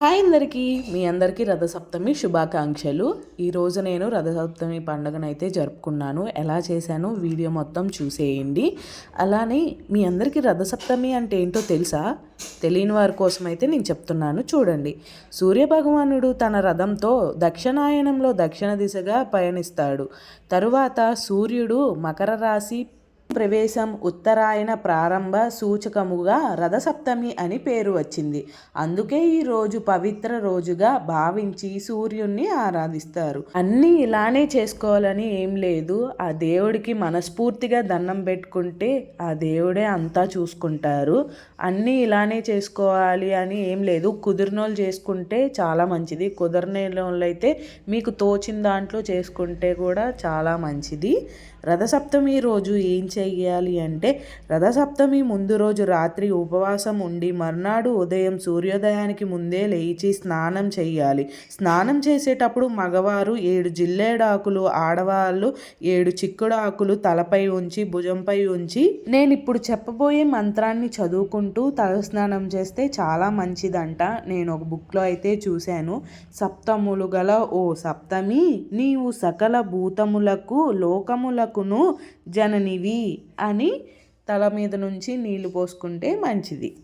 Hi అందరికీ మీ అందరికీ రథసప్తమి శుభాకాంక్షలు. ఈరోజు నేను రథసప్తమి పండుగనైతే జరుపుకున్నాను. ఎలా చేశాను వీడియో మొత్తం చూసేయండి. అలానే మీ అందరికీ రథసప్తమి అంటే ఏంటో తెలుసా? తెలియని వారి కోసం అయితే నేను చెప్తున్నాను చూడండి. సూర్యభగవానుడు తన రథంతో దక్షిణాయనంలో దక్షిణ దిశగా పయనిస్తాడు. తరువాత సూర్యుడు మకర రాశి ప్రవేశం ఉత్తరాయణ ప్రారంభ సూచకముగా రథసప్తమి అని పేరు వచ్చింది. అందుకే ఈ రోజు పవిత్ర రోజుగా భావించి సూర్యుణ్ణి ఆరాధిస్తారు. అన్నీ ఇలానే చేసుకోవాలని ఏం లేదు. ఆ దేవుడికి మనస్ఫూర్తిగా దండం పెట్టుకుంటే ఆ దేవుడే అంతా చూసుకుంటారు. అన్నీ ఇలానే చేసుకోవాలి అని ఏం లేదు. కుదిరినోళ్ళు చేసుకుంటే చాలా మంచిది. కుదరని అయితే మీకు తోచిన దాంట్లో చేసుకుంటే కూడా చాలా మంచిది. రథసప్తమి రోజు ఏం చేయాలి అంటే రథసప్తమి ముందు రోజు రాత్రి ఉపవాసం ఉండి మర్నాడు ఉదయం సూర్యోదయానికి ముందే లేచి స్నానం చేయాలి. స్నానం చేసేటప్పుడు మగవారు ఏడు జిల్లేడాకులు ఆడవాళ్ళు ఏడు చిక్కుడాకులు తలపై ఉంచి భుజంపై ఉంచి నేను ఇప్పుడు చెప్పబోయే మంత్రాన్ని చదువుకుంటూ తలస్నానం చేస్తే చాలా మంచిదంట. నేను ఒక బుక్లో అయితే చూశాను. సప్తములు గల ఓ సప్తమి నీవు సకల భూతములకు లోకములకును జననివి అని తల మీద నుంచి నీళ్ళు పోసుకుంటే మంచిది.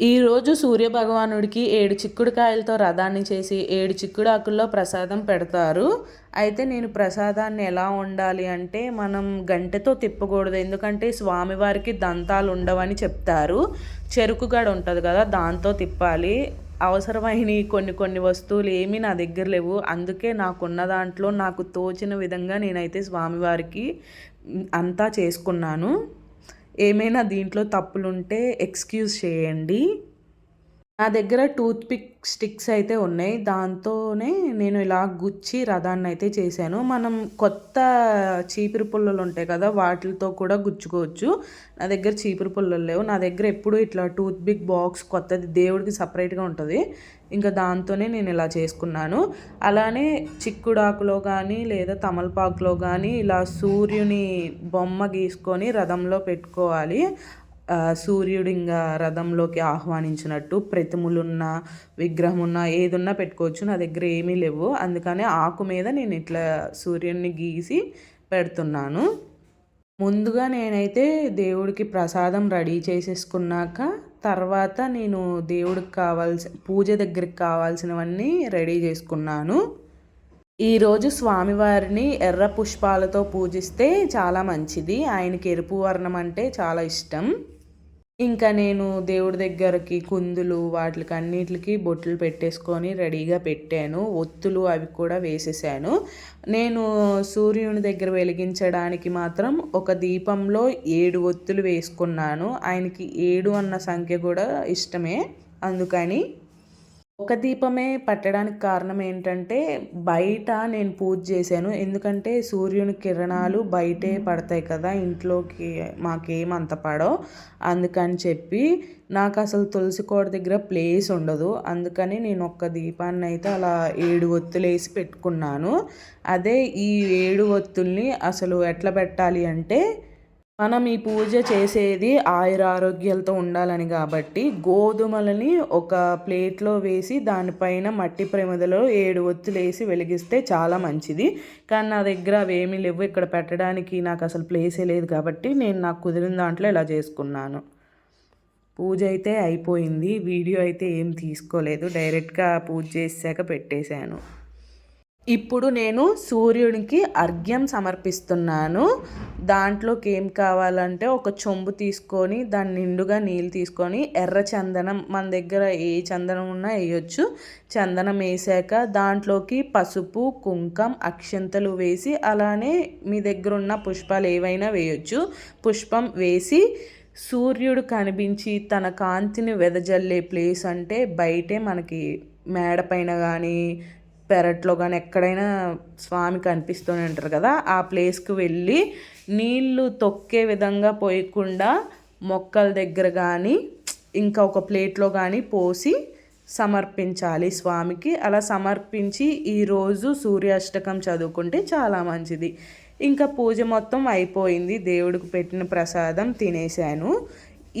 ఈరోజు సూర్యభగవానుడికి ఏడు చిక్కుడుకాయలతో రథాన్ని చేసి ఏడు చిక్కుడాకుల్లో ప్రసాదం పెడతారు. అయితే నేను ప్రసాదాన్ని ఎలా ఉండాలి అంటే మనం గంటెతో తిప్పకూడదు. ఎందుకంటే స్వామివారికి దంతాలు ఉండవని చెప్తారు. చెరుకు గడ ఉంటుంది కదా దాంతో తిప్పాలి. అవసరమైన కొన్ని కొన్ని వస్తువులు ఏమీ నా దగ్గర లేవు. అందుకే నాకున్న దాంట్లో నాకు తోచిన విధంగా నేనైతే స్వామివారికి అంతా చేసుకున్నాను. ఏమైనా దీంట్లో తప్పులుంటే ఎక్స్క్యూజ్ చేయండి. నా దగ్గర టూత్ పిక్ స్టిక్స్ అయితే ఉన్నాయి. దాంతోనే నేను ఇలా గుచ్చి రథాన్ని అయితే చేశాను. మనం కొత్త చీపురు పుల్లలు ఉంటాయి కదా వాటితో కూడా గుచ్చుకోవచ్చు. నా దగ్గర చీపురు పుల్లలు లేవు. నా దగ్గర ఎప్పుడు ఇట్లా టూత్ పిక్ బాక్స్ కొత్తది దేవుడికి సపరేట్గా ఉంటుంది. ఇంకా దాంతోనే నేను ఇలా చేసుకున్నాను. అలానే చిక్కుడాకులో కానీ లేదా తమలపాకులో కానీ ఇలా సూర్యుని బొమ్మ గీసుకొని రథంలో పెట్టుకోవాలి. సూర్యుడు ఇంకా రథంలోకి ఆహ్వానించినట్టు ప్రతిములున్న విగ్రహమున్న ఏదున్నా పెట్టుకోవచ్చు. నా దగ్గర ఏమీ లేవు. అందుకనే ఆకు మీద నేను ఇట్లా సూర్యుడిని గీసి పెడుతున్నాను. ముందుగా నేనైతే దేవుడికి ప్రసాదం రెడీ చేసేసుకున్నాక తర్వాత నేను దేవుడికి కావాల్సి పూజ దగ్గరికి కావాల్సినవన్నీ రెడీ చేసుకున్నాను. ఈరోజు స్వామివారిని ఎర్ర పుష్పాలతో పూజిస్తే చాలా మంచిది. ఆయనకి ఎరుపు వర్ణం అంటే చాలా ఇష్టం. ఇంకా నేను దేవుడి దగ్గరకి కుందులు వాటికి అన్నిటికి బొట్లు పెట్టేసుకొని రెడీగా పెట్టాను. ఒత్తులు అవి కూడా వేసేసాను. నేను సూర్యుని దగ్గర వెలిగించడానికి మాత్రం ఒక దీపంలో ఏడు ఒత్తులు వేసుకున్నాను. ఆయనకి ఏడు అన్న సంఖ్య కూడా ఇష్టమే. అందుకని ఒక దీపమే పట్టడానికి కారణం ఏంటంటే బయట నేను పూజ చేశాను. ఎందుకంటే సూర్యుని కిరణాలు బయటే పడతాయి కదా ఇంట్లోకి మాకేం అంత పడో అందుకని చెప్పి నాకు అసలు తులసి కోట దగ్గర ప్లేస్ ఉండదు. అందుకని నేను ఒక్క దీపాన్ని అయితే అలా ఏడు ఒత్తులు వేసి పెట్టుకున్నాను. అదే ఈ ఏడు ఒత్తుల్ని అసలు ఎట్లా పెట్టాలి అంటే మనం ఈ పూజ చేసేది ఆయుర ఆరోగ్యాలతో ఉండాలని కాబట్టి గోధుమలని ఒక ప్లేట్లో వేసి దానిపైన మట్టి ప్రమిదలో ఏడు ఒత్తులు వేసి వెలిగిస్తే చాలా మంచిది. కానీ నా దగ్గర అవేమీ లేవు. ఇక్కడ పెట్టడానికి నాకు అసలు ప్లేసే లేదు కాబట్టి నేను నాకు కుదిరిన దాంట్లో ఇలా చేసుకున్నాను. పూజ అయితే అయిపోయింది. వీడియో అయితే ఏం తీసుకోలేదు. డైరెక్ట్గా పూజ చేసాక పెట్టేశాను. ఇప్పుడు నేను సూర్యునికి అర్ఘ్యం సమర్పిస్తున్నాను. దాంట్లోకి ఏం కావాలంటే ఒక చెంబు తీసుకొని దాని నిండుగా నీళ్ళు తీసుకొని ఎర్ర చందనం మన దగ్గర ఏ చందనం ఉన్నా వేయొచ్చు. చందనం వేసాక దాంట్లోకి పసుపు కుంకం అక్షంతలు వేసి అలానే మీ దగ్గర ఉన్న పుష్పాలు ఏవైనా వేయొచ్చు. పుష్పం వేసి సూర్యుడు కనిపించి తన కాంతిని వెదజల్లే ప్లేస్ అంటే బయటే మనకి మేడ పైన కానీ పెరట్లో కానీ ఎక్కడైనా స్వామి కనిపిస్తూనే ఉంటారు కదా ఆ ప్లేస్కి వెళ్ళి నీళ్ళు తొక్కే విధంగా పోయకుండా మొక్కల దగ్గర కానీ ఇంకా ఒక ప్లేట్లో కానీ పోసి సమర్పించాలి స్వామికి. అలా సమర్పించి ఈరోజు సూర్యాష్టకం చదువుకుంటే చాలా మంచిది. ఇంకా పూజ మొత్తం అయిపోయింది. దేవుడికి పెట్టిన ప్రసాదం తినేశాను.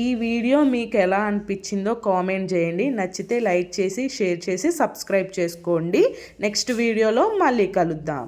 ఈ వీడియో మీకు ఎలా అనిపించిందో కామెంట్ చేయండి. నచ్చితే లైక్ చేసి షేర్ చేసి సబ్స్క్రైబ్ చేసుకోండి. నెక్స్ట్ వీడియోలో మళ్ళీ కలుద్దాం.